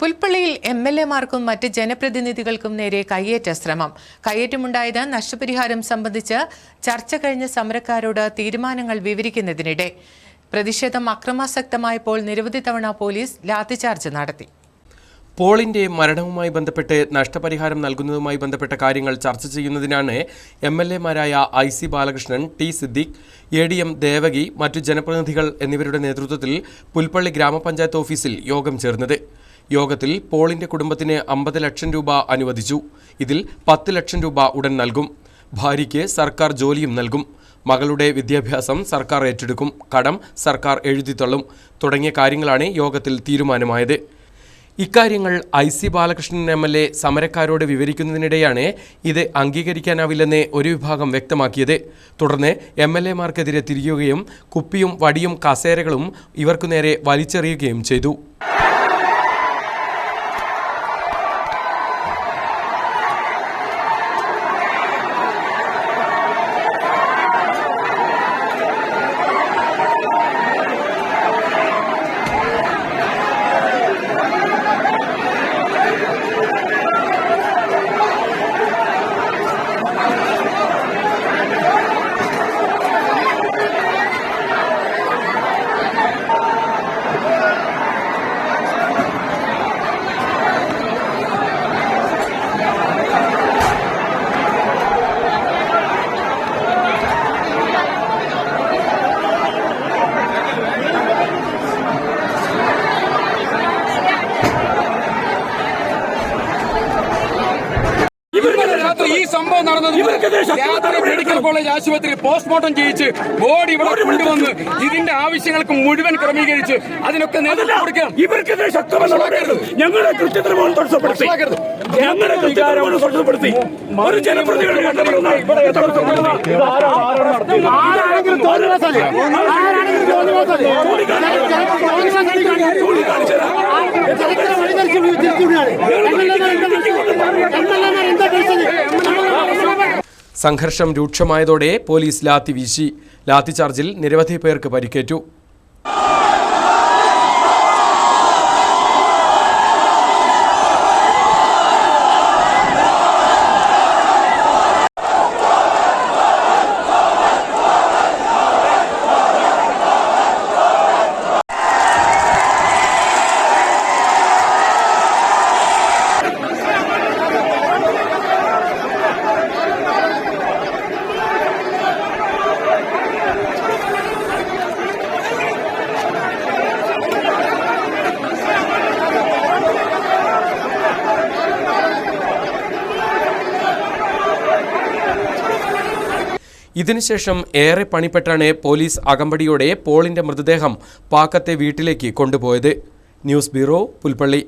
പുൽപ്പള്ളിയിൽ M L എമാർക്കും മറ്റ് ജനപ്രതിനിധികൾക്കും നേരെ കയ്യേറ്റ ശ്രമം. കയ്യേറ്റമുണ്ടായത് നഷ്ടപരിഹാരം സംബന്ധിച്ച് ചർച്ച കഴിഞ്ഞ സമരക്കാരോട് തീരുമാനങ്ങൾ വിവരിക്കുന്നതിനിടെ. പ്രതിഷേധം അക്രമാസക്തമായപ്പോൾ നിരവധി തവണ പോലീസ് ലാത്തിചാർജ് നടത്തി. പോളിന്റെ മരണവുമായി ബന്ധപ്പെട്ട് നഷ്ടപരിഹാരം നൽകുന്നതുമായി ബന്ധപ്പെട്ട കാര്യങ്ങൾ ചർച്ച ചെയ്യുന്നതിനാണ് M L എമാരായ I C Balakrishnan T Siddique A D M Devaki മറ്റു ജനപ്രതിനിധികൾ എന്നിവരുടെ നേതൃത്വത്തിൽ പുൽപ്പള്ളി ഗ്രാമപഞ്ചായത്ത് ഓഫീസിൽ യോഗം ചേർന്നത്. യോഗത്തിൽ പോളിന്റെ കുടുംബത്തിന് അമ്പത് ലക്ഷം രൂപ അനുവദിച്ചു. ഇതിൽ പത്ത് ലക്ഷം രൂപ ഉടൻ നൽകും. ഭാര്യയ്ക്ക് സർക്കാർ ജോലിയും നൽകും. മകളുടെ വിദ്യാഭ്യാസം സർക്കാർ ഏറ്റെടുക്കും. കടം സർക്കാർ എഴുതിത്തള്ളും തുടങ്ങിയ കാര്യങ്ങളാണ് യോഗത്തിൽ തീരുമാനമായത്. ഇക്കാര്യങ്ങൾ I C Balakrishnan M L A സമരക്കാരോട് വിവരിക്കുന്നതിനിടെയാണ് ഇത് അംഗീകരിക്കാനാവില്ലെന്ന് ഒരു വിഭാഗം വ്യക്തമാക്കിയത്. തുടർന്ന് എം എൽ എമാർക്കെതിരെ തിരിയുകയും കുപ്പിയും വടിയും കസേരകളും ഇവർക്കു നേരെ വലിച്ചെറിയുകയും ചെയ്തു. സംഭവം നടന്നത് രാത്രി മെഡിക്കൽ കോളേജ് ആശുപത്രി പോസ്റ്റ്മോർട്ടം ചെയ്യിച്ച് ബോഡി ഇവിടെ കൊണ്ടുവന്ന് ഇതിന്റെ ആവശ്യങ്ങൾക്ക് മുഴുവൻ ക്രമീകരിച്ച് അതിനൊക്കെ നേതൃത്വം കൊടുക്കണം ഇവർക്കെതിരെ നടപടിയെടുത്തു. ഞങ്ങളുടെ കൃത്യത്തിന് തടസ്സപ്പെടുത്തി ഞങ്ങളുടെ കൃത്യത്തിന് തടസ്സപ്പെടുത്തി ഒരു. ആരാണെങ്കിലും? സംഘർഷം രൂക്ഷമായതോടെ പോലീസ് ലാത്തി വീശി. ലാത്തിചാർജിൽ നിരവധി പേർക്ക് പരിക്കേറ്റു. ഇതിനുശേഷം ഏറെ പണിപ്പെട്ടാണ് പോലീസ് അകമ്പടിയോടെ പോളിന്റെ മൃതദേഹം പാക്കത്തെ വീട്ടിലേക്ക് കൊണ്ടുപോയത്. News bureau Pulpally.